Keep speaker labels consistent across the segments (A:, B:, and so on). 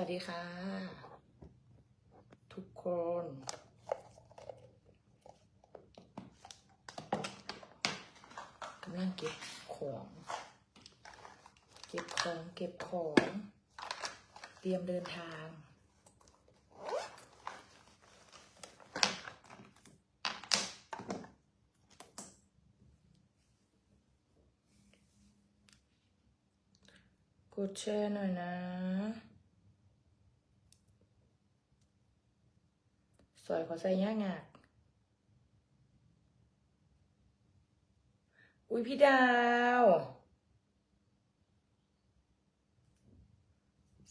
A: วัสดีค่ะ ทุกคน กำลังเก็บของ เก็บของ เก็บของ เตรียมเดินทางกดแชร์หน่อยนะ สวยขอใส่ย่างากอุ้ยพี่ดาว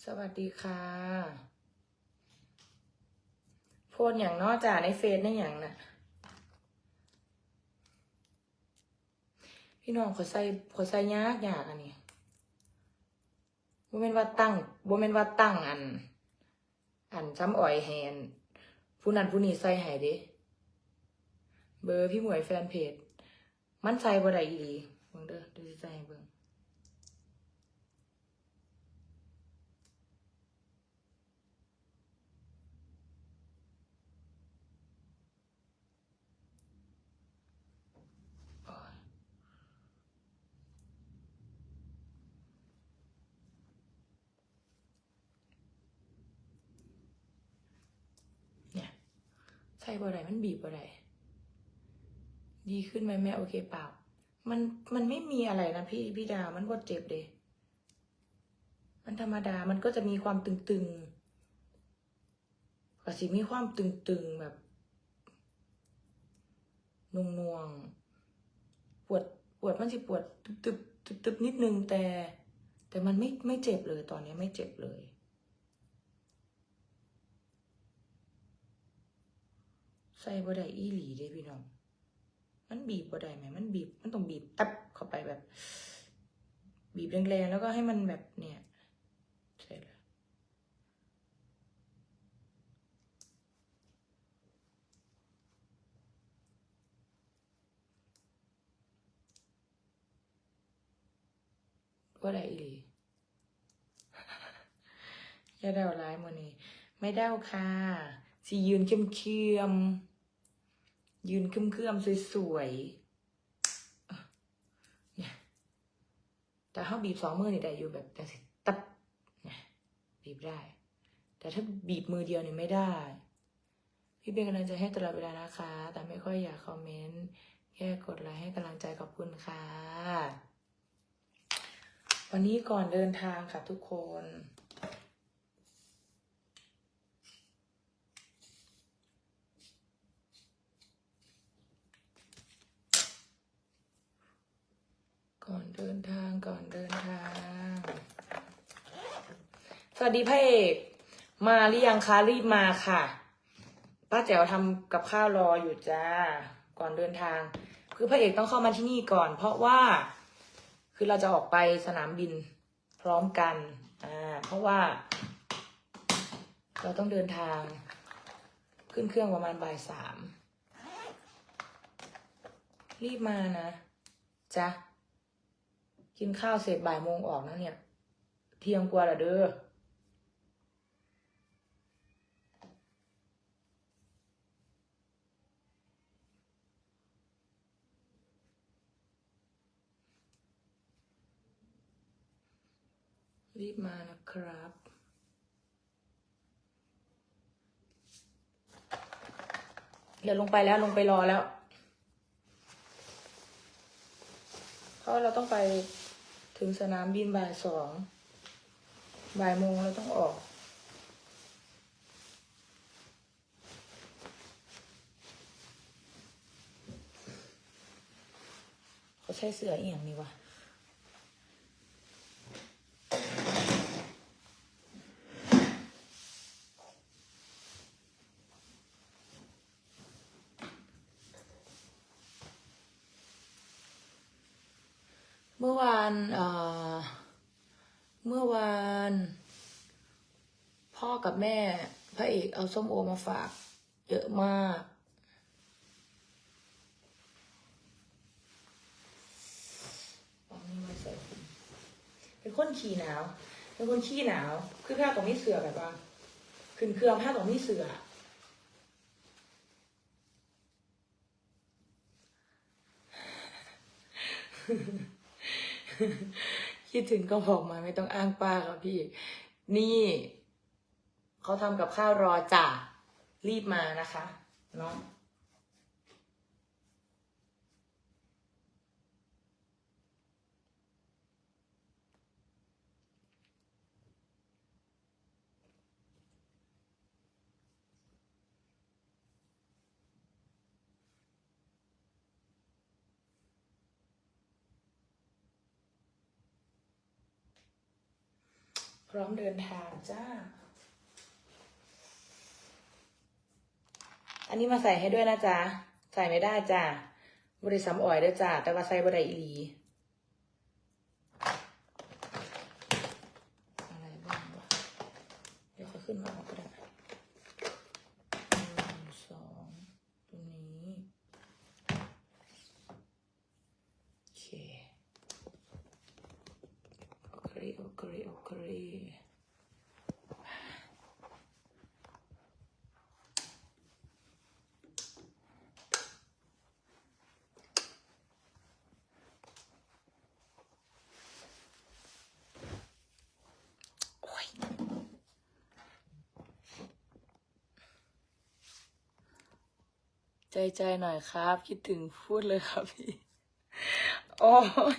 A: สวัสดีค่ะโพสอย่างนอกจากในเฟซในอย่างน่ะพี่น้องขอใส่ขอใส่ยากยากอันนี้บ่แม่นว่าตั้งบ่แม่นว่าตั้งอัน อันซ้ำอ่อยแฮน ผู้นั้นผู้นี้ใส่หายเด้เบอร์พี่หมวยแฟนเพจ มันใส่บ่ได้อีหลีเบิ่งเด้อดูสิใส่เบิ่ง ส่บ่ได้มันบีบบ่ได้ดีขึ้นไหมแม่โอเคเปล่า มันมันไม่มีอะไรนะพี่พี่ดาวมันก็เจ็บเดะมันธรรมดามันก็จะมีความตึงๆก็สิมีความตึงๆแบบนวงนวงปวดปวดมันสิปวดตึบๆตึบๆนิดนึงแต่ แต่มันไม่ไม่เจ็บเลยตอนนี้ไม่เจ็บเลย ส่บ่ได้อีหลีเด้พี่น้อง มันบีบบ่ได้ไหม มันบีบ มันต้องบีบตับเข้าไปแบบ บีบแรงๆ แล้วก็ให้มันแบบเนี่ยใช่แล้วบ่ได้อีหลีอย่าเดาร้ายมือนี้ ไม่เดาค่ะสิยืนเข้มเคียมๆ ยืนเข้มคืมๆสวยๆเนี่ยแต่ถ้าบีบสองมือนี่ได้อยู่แบบจังสิตับเนี่ยบีบได้ แต่ถ้าบีบมือเดียวนี่ไม่ได้ พี่เป็นกำลังใจให้ตลอดเวลานะคะ แต่ไม่ค่อยอยากคอมเมนต์แค่กดไลค์ให้กำลังใจขอบคุณค่ะ วันนี้ก่อนเดินทางค่ะทุกคน ก่อนเดินทางก่อนเดินทาง สวัสดีพระเอกมาหรือยังคะรีบมาค่ะป้าแจ๋วทำกับข้าวรออยู่จ้า ก่อนเดินทาง คือพระเอกต้องเข้ามาที่นี่ก่อน เพราะว่า คือเราจะออกไปสนามบินพร้อมกัน อ่า เพราะว่า เราต้องเดินทาง ขึ้นเครื่องประมาณบ่ายสามรีบมานะจ้ะ กินข้าวเสร็จบ่ายโมงออกนะเนี่ย เที่ยงกว่าละเด้อรีบมานะครับ เดี๋ยวลงไปแล้วลงไปรอแล้ว เพราะเราต้องไป ถึงสนามบินบ่ายสองบ่ายโมงเราต้องออก เขาใช้เสื้ออียงนี่วะ เมื่อวานเอ่อเมื่อวาน พ่อกับ แม่พระเอกเอาส้มโอมาฝาก เยอะมากเอานี่มาใส่เป็นคนขี่หนาว เป็นคนขี้หนาว คือผ้าตรงนี้เสือแบบว่าขึ้นเครื่องผ้าตรงนี้เสือคิดถึงก็บอกมาไม่ต้องอ้างป้าครับพี่ นี่ เขาทำกับข้าวรอจ่ารีบมานะคะเนาะพร้อมเดินทางจ้า อันนี้มาใส่ให้ด้วยนะจ๊ะ ใส่ไม่ได้จ้ะบริสัมอ่อยด้วยจ้ะ แต่ว่าใส่บริอีลีอะไรบ้างวะเดี๋ยวเขาขึ้นมาเอก็ได้หนึ่งสองตัวนี้โอเคโอเคโอเคโอเค ใจใจหน่อยครับ คิดถึงพูดเลยครับพี่ โอ้ย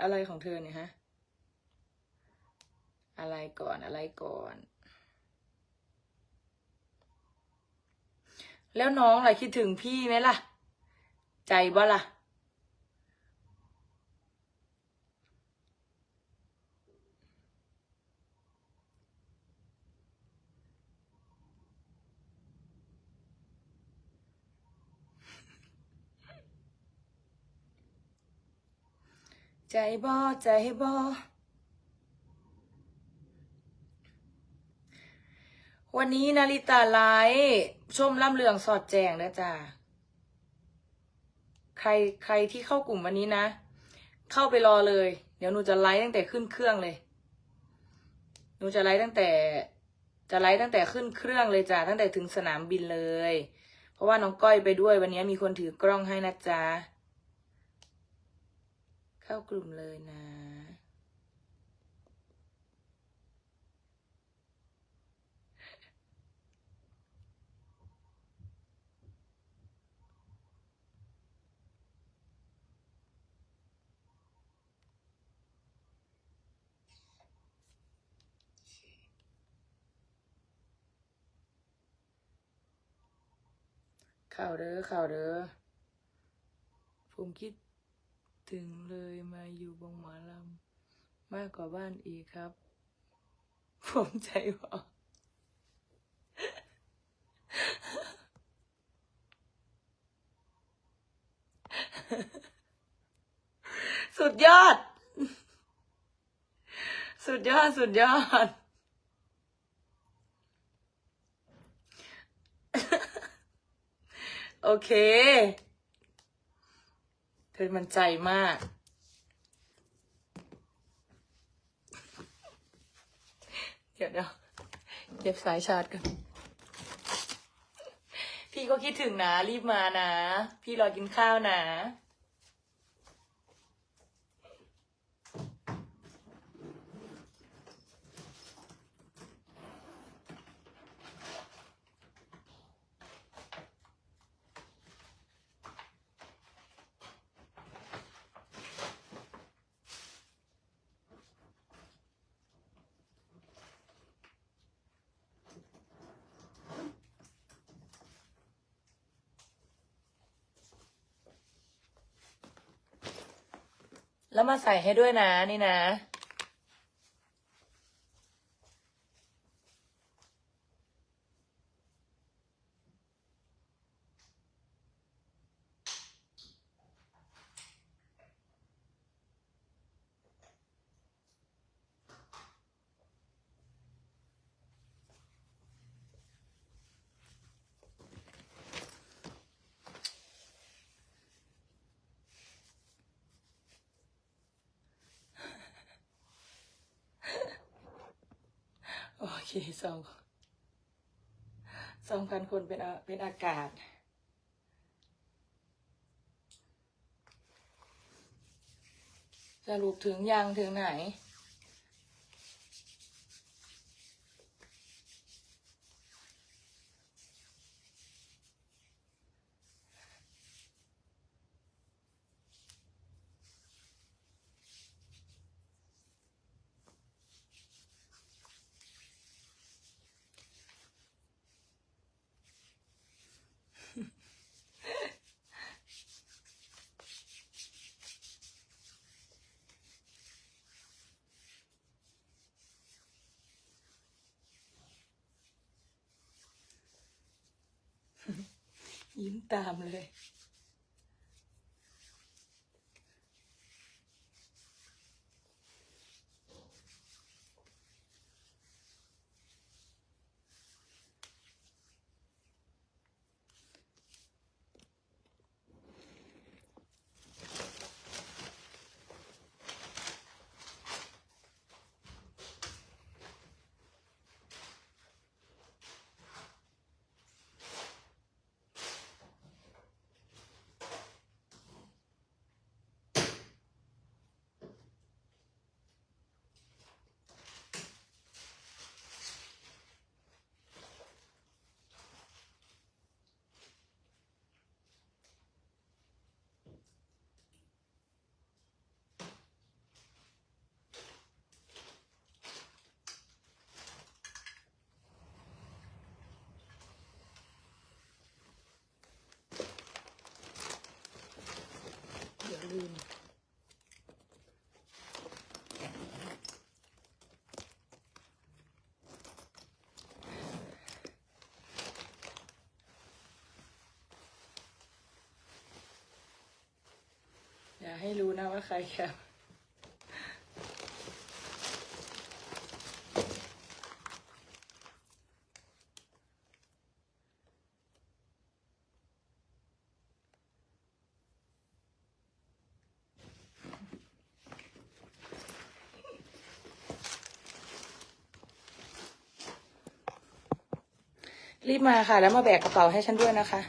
A: อะไรของเธอเนี่ยฮะ อะไรก่อนอะไรก่อน แล้วน้องล่ะคิดถึงพี่ไหมล่ะ ใจบ่ล่ะ ใจบ่ใจบ่วันนี้นาริตาไลฟ์ชมล่ำเรืองสอดแจงนะจ้าใครใครที่เข้ากลุ่มวันนี้นะ เข้าไปรอเลย เดี๋ยวหนูจะไลฟ์ตั้งแต่ขึ้นเครื่องเลย หนูจะไลฟ์ตั้งแต่ จะไลฟ์ตั้งแต่ขึ้นเครื่องเลยจ้าตั้งแต่ถึงสนามบินเลย เพราะว่าน้องก้อยไปด้วยวันนี้มีคนถือกล้องให้นะจ๊ะ เข้ากลุ่มเลยนะข่าวเด้อข่าวเด้อผมคิด ถึงเลยมาอยู่บงหมอลำมากกว่าบ้านอีกครับ ผมใจบอกสุดยอด สุดยอด สุดยอด โอเค เธอมันใจมาก เดี๋ยวเดี๋ยวเก็บสายชาร์จกัน พี่ก็คิดถึงนะ รีบมานะ พี่รอกินข้าวนะ มาใส่ให้ด้วยนะนี่นะ โอเคสองสองพันคนเป็นอาเป็นอากาศ สรุปถึงยังถึงไหน ยิ้มตามเลยาให้รู้นะว่าใครแคปรีบมาค่ะ แล้วมาแบกกระเป๋าให้ฉันด้วยนะคะ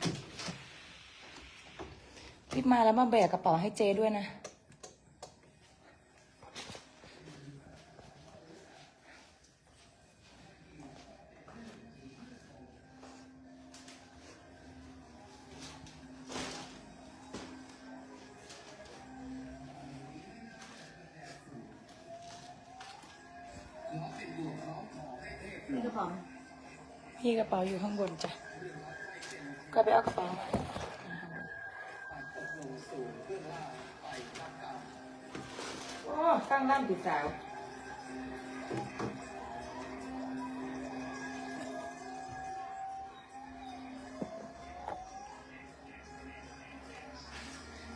A: มาแล้วมาแบกกระเป๋าให้เจด้วยนะ
B: มีกระเป๋า
A: พี่กระเป๋าอยู่ข้างบนจ้ะ ก็ไปเอากระเป๋ามา ตั้งร่านติดสาว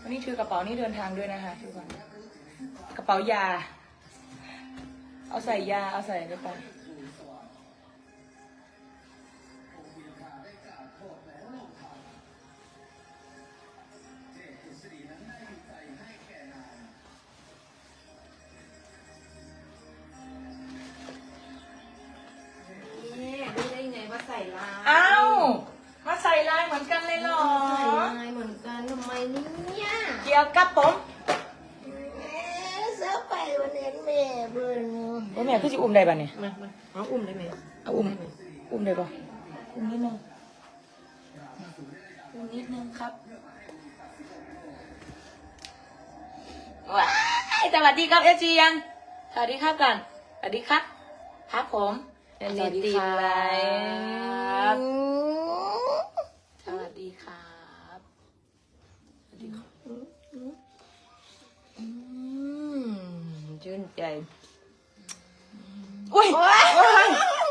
A: วันนี้ถือกระเป๋านี่เดินทางด้วยนะคะทุกคนกระเป๋ายา เอาใส่ยา เอาใส่อะไรไป
B: ว้าย
A: สวั
B: ส
A: ดีครับเอจียังสวัสดีครับก่อนสวัสดีครับครับผม
B: อันนี้ตีลาย
A: ครับสวัสดีครับสวัสดีครับ
B: ชื่นใจ
A: อุ้ย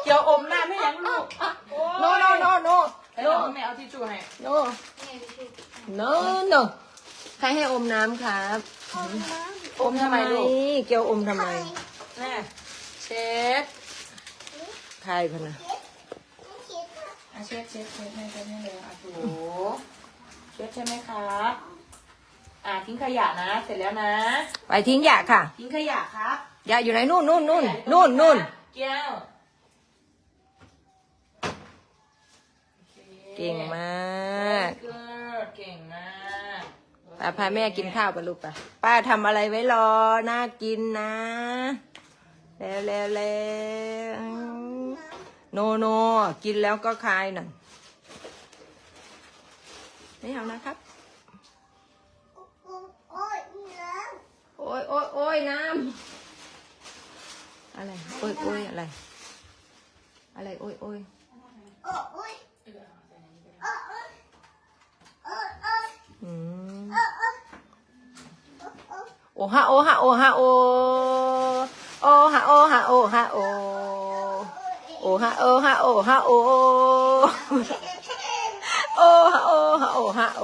A: เกี่ยวอมหน้าไม่ยังลูก
B: โนโนโนโน
A: โนแม่เอาทิชชู่ให้
B: โนโนโนใครให้อมน้ำครับ
A: อมทำไมลูก
B: เกียวอมทำไม
A: แม่เช็ด
B: ใครพนะ
A: อาเช็ดเช็ดเช็ดแม่เช็ดแม่เลยอะถูเช็ดใช่ไหมครับอะทิ้งขยะนะ เสร็จแล้วนะ
B: ไปทิ้งขยะค่ะ
A: ทิ้งขยะครับ
B: ยาอยู่ไหนนู่นนู่นนู่นนู่นนู่น
A: เกียว
B: เก่งมาก ป้าพาแม่กินข้าวไปลูกไปป้าทำอะไรไว้รอ น่ากินนะ แล้วแล้วแล้วโนโน กินแล้วก็คลายหน่อยไม่เอานะครับ โอ้ยโอ้ยโอ้ยน้ำอะไร โอ้ยโอ้ยอะไร อะไร โอ้ยโอ้ยอืม โอฮะโอฮะโอฮะโอโอฮะโอฮะโอฮะโอโอฮะโอฮะโอฮะโอโอฮะโอฮะโอฮะโอ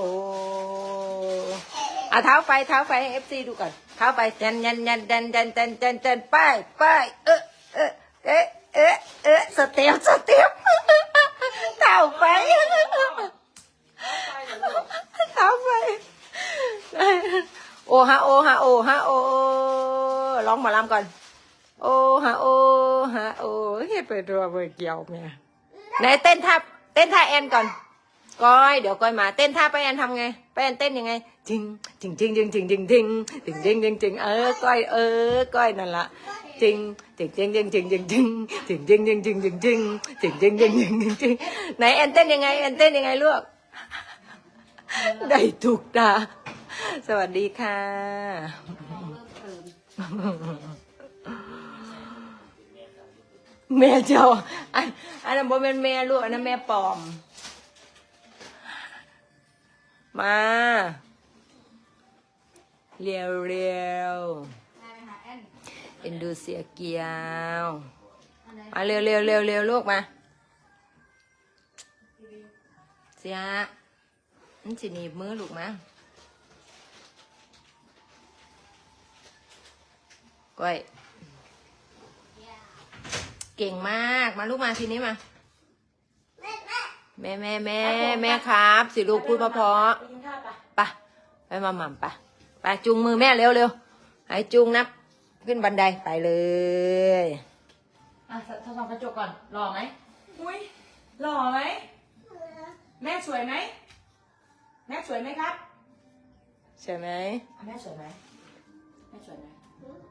B: อะเท้าไฟเท้าไฟให้เอฟซีดูก่อนเท้าไฟยันยันยันยันยันยันยันยันไปไปเออเออเอะเอะเอสเต็ปสเต็ปเท้าไฟเท้าไฟโอฮะโอฮะโอฮะโอร้องหมอลำก่อน โอฮะโอฮะโอเฮ็ดไปตัวไปเกี่ยวเมียไหนเต้นท่าเต้นท่าแอนก่อนก้อยเดี๋ยวก้อยมาเต้นท่าไปแอนทำไงไปแอนเต้นยังไงจริงจริงจริงจริงจริงจริงจริงจริงจริงจริงจริงเออก้อยเออก้อยนั่นละจิงจิงจริงจริงจริงจริงจริงจริงจริงจริงจริงจริงจริงจริงจริงจริงจริงจริงจริงไหนแอนเต้นยังไงแอนเต้นยังไงลูก ได้ถูกตา สวัสดีค่ะ แม่เจ้าอันอันนั้นบ่เป็นแม่ลูกอันนั้นแม่ปลอม มา เร็วเร็วเอ็นดูเสียเกียวมาเร็วเร็วเร็วเร็วลูกมา เสีย มันสิหนีบมือลูกมั้งก้อยเก่งมาก มาลูกมาทีนี้มา แม่แม่แม่แม่ครับ สิลูกพูดเพราะ
A: ไปกินข้าวไป
B: ๆไปไปมาหม่ำไปไปจูงมือแม่เร็วเร็วให้จูงนับขึ้นบันไดไปเลย
A: อะทดสอบกระจกก่อนหล่อไหมอุ้ยหล่อไหมแม่สวยไหม แม่สวยไหมครับ
B: ใช่ไหม
A: อะแม่สวยไหมแม่สวยไหม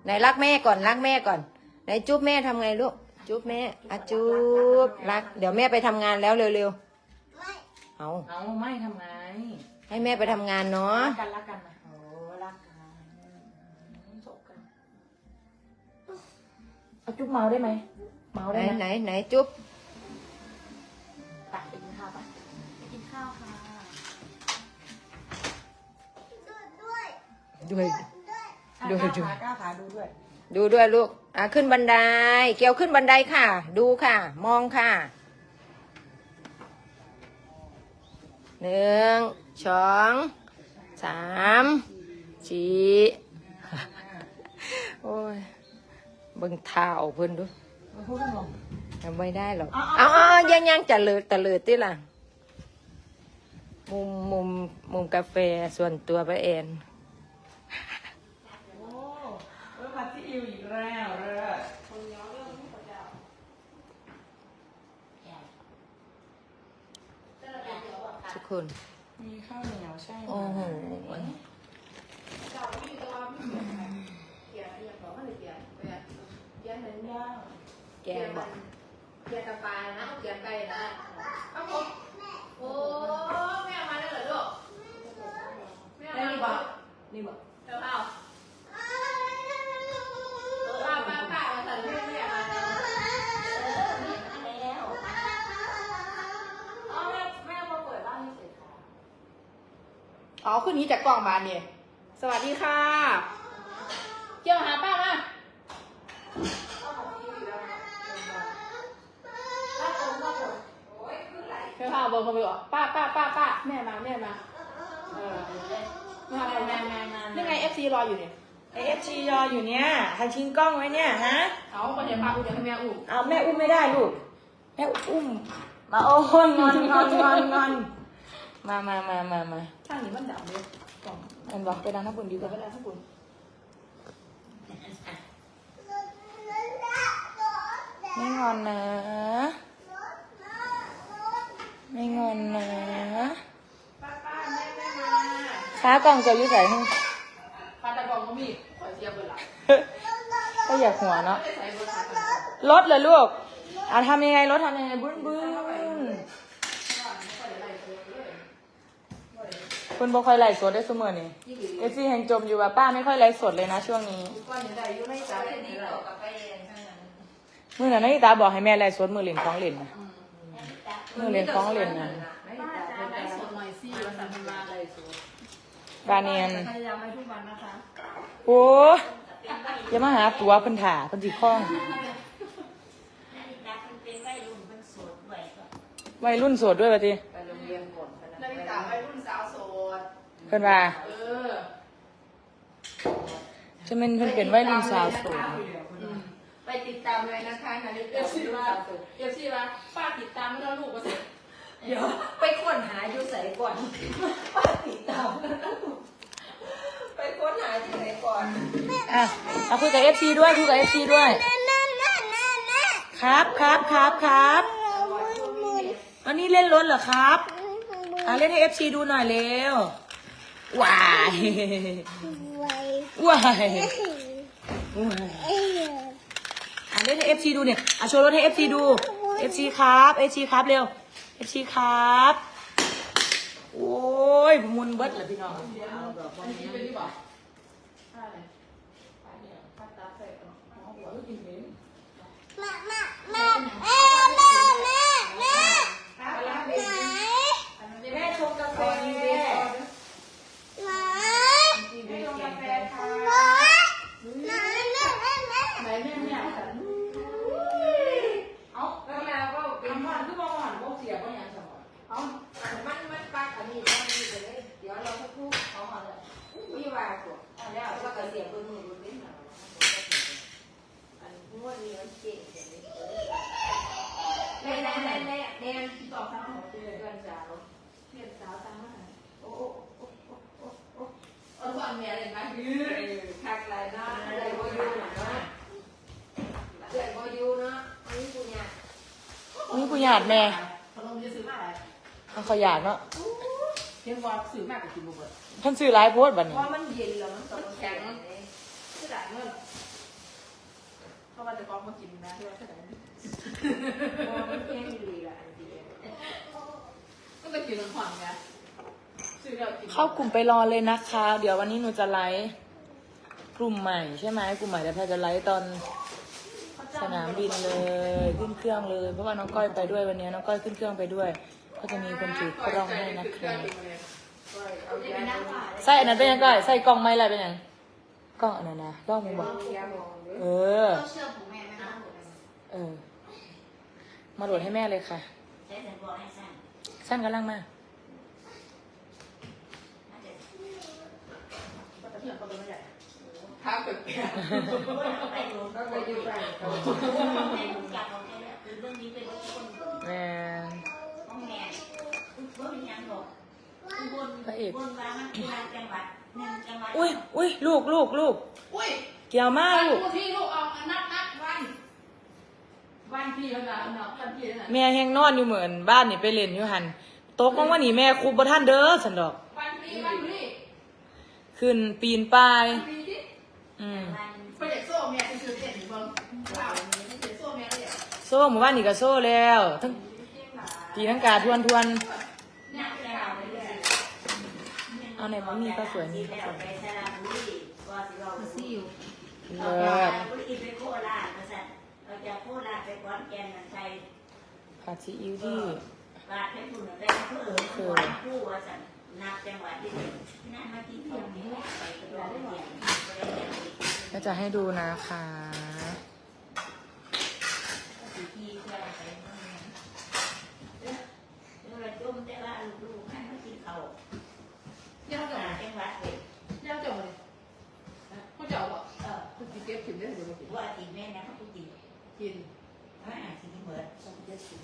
B: ไหนรักแม่ก่อนรักแม่ก่อนไหนจุ๊บแม่ทำไงลูกจุ๊บแม่อะจุ๊บรัก เดี๋ยวแม่ไปทำงานแล้วเร็วๆเอา
A: เอาไม่ทำไง
B: ให้แม่ไปทำงานเนาะ
A: รักกันรักกันนะโอ้รักกันจบกันเอาจุ๊บเมาได้ไหมเมา
B: ไหน
A: ได้ไหม
B: ไหนไหนจุ๊บ
A: ไปไปกินข้าวไปไปกินข้าวค่ะ อะ
B: ดู
A: ก้าว
B: ดู
A: ขาก้าวขาดูด้วย
B: ดูด้วยลูก อะขึ้นบันได เกี่ยวขึ้นบันไดค่ะ ดูค่ะ มองค่ะ หนึ่ง สอง สาม สี่ โอ้ยเบิ่งเท้าเพิ่นดู
A: มาพูดกันลง
B: ทำไม่ได้หรอก
A: เอา
B: เอา
A: เอา
B: เอายังยังจะเลิดตะเลิดติล่ะ มุมมุมมุมกาแฟส่วนตัวป้าแอน
A: คิวอีกแล้วเลิคนย้อนเรื่องที่เขาจะเอาแต่ะอย่เดียวอะค่
B: ทุกคน
A: มีข้าวเหนียวใช่ไหม
B: โอ้โห เจ้าไม่
C: อยู่แต่ว่าไม่เกี่ยวกันเกี่ยนเรื่องของนเลยเกี่ยวเกี่ยนเกี่ยนเหมือนย่เกี่
B: ยบมัอน
C: เกี่ยวกระปลานะเอาเกี่ยวไก่นะเอาผมโอ้แม่มาแล้ว
A: เหรอลูกแม่มาแล้วเหรอนี่บอกเจ้าเอา
C: อ๋อขึ้นนี้จากกล่องบานเนี่ย สวัสดีค่ะ เกี่ยวหาป้ามา
A: ถ้าผมก็เปิด
C: เดี๋ยวเอาเบอร์เขาไปบอกป้าป้าป้าป้าแม่มาแม่มาเออมา
A: แม่
C: แม่
A: แม่
C: แม่
A: แม่มา
C: นี่ไงเอฟซีรออยู่เนี่ย
A: ไอเอฟซีรออยู่เนี่ยใครทิ้งกล้องไว้เนี่ยฮะ
C: เอาคนเดี๋ยวพาคุณเดี๋ยวให้แม่อุ้ม
A: เอาแม่อุ้มไม่ได้ลูก แม่อุ้ม มาโอ้ยงอนงอนงอนงอน มามามามามา
C: ข้างนี้มันดำเลยกล่อง
A: อันบอกไปด้านข้างบนดีก
C: ดี๋ว่า ไปด้านข้างบน
A: ไม่งอนนะ ไม่งอนนะ ป้าค้ากล่องจะอยุ่ใส่ให้
C: ปลาตะกล่องก็มีขอเสียบเบอหลัง
A: ก็อยากหัวเนาะ
C: ไดเร
A: ลัถเหรลูก เอะทำยังไงรถทำยังไงบึ้นบึ้น คุณบ่ค่อยไลฟ์สดได้เสมอนี่เอฟซีแห่งจมอยู่ว่าป้าไม่ค่อยไลฟ์สดเลยนะช่วงนี้
C: ก้อนใหญ่อยู่ในตาเล่นนี่หรอกกับไปเอง
A: มื่อนั้นนาฬิตาบอกให้แม่ไลฟ์สดมือเหรียญของเหรียญนะมือเหรียญของเหรียญนะ
C: ไม่ได้จะไลฟ์สดหน่อยสิภาษาพม่าไลฟ์สด
A: บาเนียน
C: พยายามไปทุกวันนะคะ
A: โอ้อย่ามาหาตัวเพิ่นถาเพิ่นสิค้องวัยรุ่นโสดด้วยป่ะที
C: วัยรุ่นสาวโสด
A: เพิ่นว่า
C: เออ
A: จะเป็นเพิ่นเป็นวัยรุ่นสาวโสด
C: ไปติดตามเลยนะคะนาฬิกาวัยรุ่นสาวโสดเดี๋ยวสิว่าป้าติดตามไม่ได้ลูกก็เสร็จ
B: เดี๋ยวไปค้นหาอยู่ใส่ก่อนป้าติดตามไปค้นหาที่ไหนก่อน
A: อะเอาคุยกับเอฟซีด้วยคุยกับเอฟซีด้วย ครับครับครับครับอันนี้เล่นรถเหรอครับ อะเล่นให้เอฟซีดูหน่อยเร็วว้ายว้ายว้ายอะเล่นให้เอฟซีดูเนี่ยอะโชว์รถให้เอฟซีดูเอฟซีครับเอฟซีครับเร็วเอฟซีครับโอ้ยมุนเบิดเลยพี่น้อง
C: อันนี้เป็นที่บอกป้าอะไรป้าเนี่ยป้าตาใส่เอาหัวหัวลูกกินเหม็นอันนั้น
A: แม่ชงกาแฟ
C: แม่ชงกาแฟค่ะไหนแม่แม่ค่ะเอาแล้วแม่ก็เป็นมันคือบ่หอนบ่เสียบ่หยังสมองเอามันมันปักอันนี้มันนี่ไปเลย เดี๋ยวเราสักครู่เอาหอนเลยอุ้ยว่าตัวเอาแล้วว่าก็เสียเบิ่งมือบ่เป็นหยังอันงวดนี้มันเก่งเดี๋ยวนี้แน่แน่แน่แน่แน่ที่ต่อทางของเพื่อนสาวเพื่อนสาวตามมาโอ้โอ้โอ้โอ้โอ้โอ้เอาส่วนแม่เลยนะคักหลายนะอะไรบ่อยู่นะเกิดบ่อยู่เนาะอันนี้กูเนี่ย
A: นี่กูหยาดแม่
C: ขนมจะซื้อมาอะไร
A: เอาขอยาดเนาะ
C: เรียกว่าซื้อมากกับกินบุบเบิด
A: เพันซื้อหลายโพสต์บัด
C: เพ
A: นี้
C: ราะมันเย็นแล้วมันแข็งคือได้เงินเพราะว่าจะกองมากินนะที่ว่าคือได้มันแข็งดีละอันดีก็ไปกินน้ำหอมไงซื้อแล้วกิน
A: เข้ากลุ่มไปรอเลยนะคะ เดี๋ยววันนี้หนูจะไลฟ์กลุ่มใหม่ใช่ไหมกลุ่มใหม่เดี๋ยวแพรจะไลฟ์ตอนสนามบินเลย ขึ้นเครื่องเลย เพราะว่าน้องก้อยไปด้วยวันนี้น้องก้อยขึ้นเครื่องไปด้วย ก็จะมีคนถือกล้องให้นะครับใส่อันนั้นเป็นยังไงใส่กล้องไม่อะไรเป็นยังกล้องอันนั้นนะกล้องมึงบอกเออ
C: เชื่อผมแม่ไหมคะ
A: เออ มาโหลดให้แม่เลยค่ะสั้นกำลังมา
C: ท้าเปิดแก้วก็ไปอยู่ใกล้เขา
A: แม่พระเอกอุ้ยอุ้ยลูกลูกลูก
C: อุ้ย
A: เกี่ยวมากลูก
C: ที่ลูกเอานัดนัดวัน วันที่แล้วนะเนาะวันที่แล้วนะ
A: แม่แห้งนอนอยู่เหมือนบ้านนี่ไปเล่นอยู่หันโต๊ะของว่านี่แม่ครูบ่ท่านเด้อสันดอก
C: วันที่วันที่
A: ขึ้นปีนป้าย
C: วันที่ที่
A: อืม
C: ไปเด็กโซ่แม่ไปซื้อเต็นท์เบิ่งว้าวนี่เด็กโซ่แม่เลย
A: โซ่หมู่บ้านนี่ก็โซ่แล้วทั้งตีนังกาทวนทวน เอาไหนมันมีก็สวยนี่ก็สวยเลิศผัดซีอิ๊วที่ก็จะให้ดูนะคะ
C: เจ้าจังเจ้าจังเลยเขาจะเอาบ่คุณกินเก็บถิ่นได้หรือไม่กิน
D: ว่าตีแม่นะเขาตี
C: กิน
D: อ่าทีนี้เหมือนต้องจะตี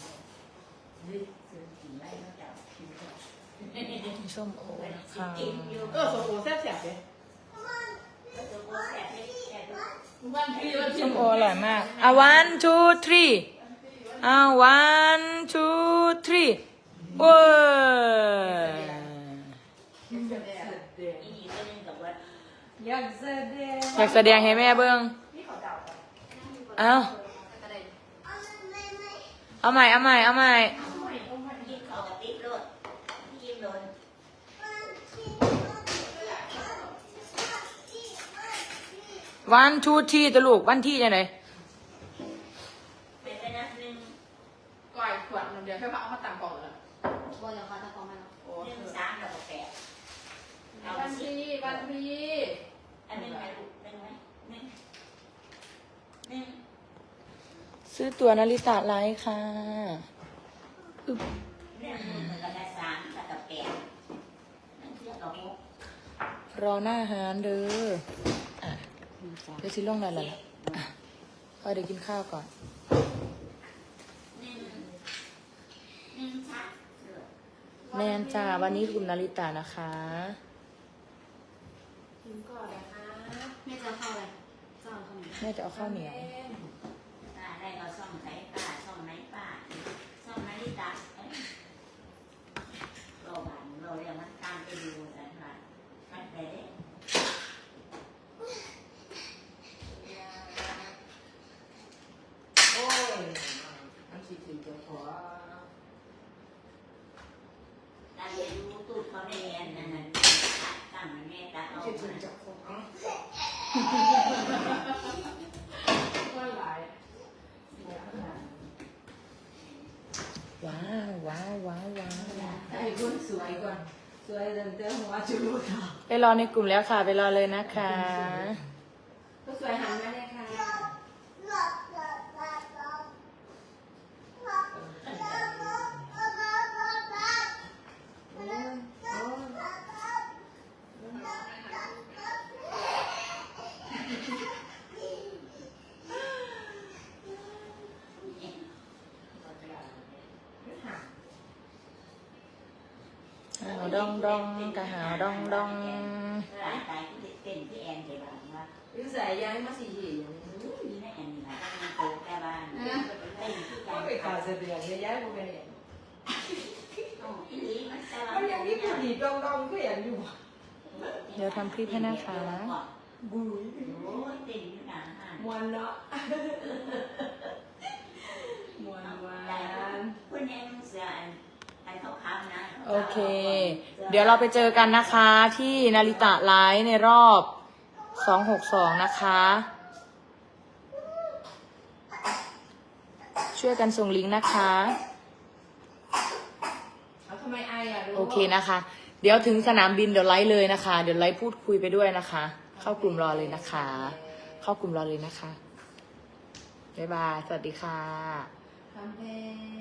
D: เฮ้ยซื้อตีไล่แล้วจะกินก่อน
A: มีส้มโอนะคะ
D: กินอยู่
C: เออโซ่โซ่แซ่บแซ่บเลย
D: แล้วตัวก็แสบให้แสบ
C: วันที่วันที่
A: ส้มโออร่อยมากอะ one two three อะ one two three โอ้ย
C: แดด
B: อยากแสดง
A: อยากแสดงให้แม่เบิ้ง
B: นี่เขาเดาไป
A: เอา
B: ก็ได้
A: เอาใหม่ เอาใหม่ เอาใหม่
D: ยิงเขากระติบโลดยิงโดน
A: วันทูที่ตะลูกวันที่จะไหน
D: เป็นไปนะหนึ่ง
B: ก่อยขวดหนึ่งเดียวแค่พาเอามาต่างกล่องแล้ว
C: บออย่างฟ้าตะกองมัน
B: โอ้
D: หนึ่งสามแล้วก็แปดเอา
B: วัน
D: สิ
B: ที่วันที่
D: อันหนึ่งไหมลูกหนึ่งไหมหนึ่งหนึ่ง
A: ซื้อตัวนาริตะไลท์ค่ะ
D: หนึ่งหนึ่งแล้วก็ได้สามแล้วก็แปดนั่นเทียบกับหก
A: รอหน้าอาหารเด้ออะเดี๋ยวสิลงได้แล้วล่ะอะเอาเดี๋ยวกินข้าวก่อน
D: หนึ่งหนึ่งชัดเด้อ
A: แมนจ้าวันนี้กลุ่มนาริตะนะคะ
B: กินก่อนนะคะ
C: ม่จะเข้าอะไรเจ้าเข้าไหน
A: แม่จะเอาข้าวเหนียว
D: ป้าได้เอาซ่อมไหนป้าซ่อมไหนป้าซ่อมไหนตาเอ้ยรอบ้านรอเรื่องมันตามไปดูแต่ละมันไปเด้
B: โอ้ยมันฉีดถึงจะขอ
D: ตาเรียนรู้ตู้เขาเรียนนั่นน่ะตั้งมันแม่ตาเอา
B: ฉีดถึง
D: มา
B: จะขอก็หลาย
A: ว้าวว้าวว้าวว้าว
B: ไอ้คนสวยก่อน สวยตั้งแต่หัวจุลุค่ะ
A: ไปรอในกลุ่มแล้วค่ะ ไปรอเลยนะคะ
B: ก็สวยหันมาเลยค่ะ
A: หาวดองดองกะหาวดองดอง
D: ตายตายเป็นพี่แอนเดี๋ย วบ้างว่า
B: วิสัยยังมาสี่หี่ยัง
D: มีแม่แอนนี่แหละตั้งโตแก่บ้านเป็นพี่
B: ก็ไปขาดเสดือนย้ายๆพวกนี้
D: โอ้อีหลีมันแต่ว่า
B: มันยังมีผู้ดีดองดองก็ยังอยู่
A: เดี๋ยวทำคลิปให้นะคะ
B: บุ้ยมวนเนาะมวนมวน
D: คนยังเสีย
A: โอเค เดี๋ยวเราไปเจอกันนะคะที่นาริตะไลฟ์ในรอบ 262นะคะ ช่วยกันส่งลิงก์นะคะ
B: เอาทำไมไออะ
A: โอเคนะคะ เดี๋ยวถึงสนามบินเดี๋ยวไลฟ์เลยนะคะ เดี๋ยวไลฟ์พูดคุยไปด้วยนะคะ เข้ากลุ่มรอเลยนะคะ เข้ากลุ่มรอเลยนะคะบ๊ายบายสวัสดีค่ะ
B: ทำเพลง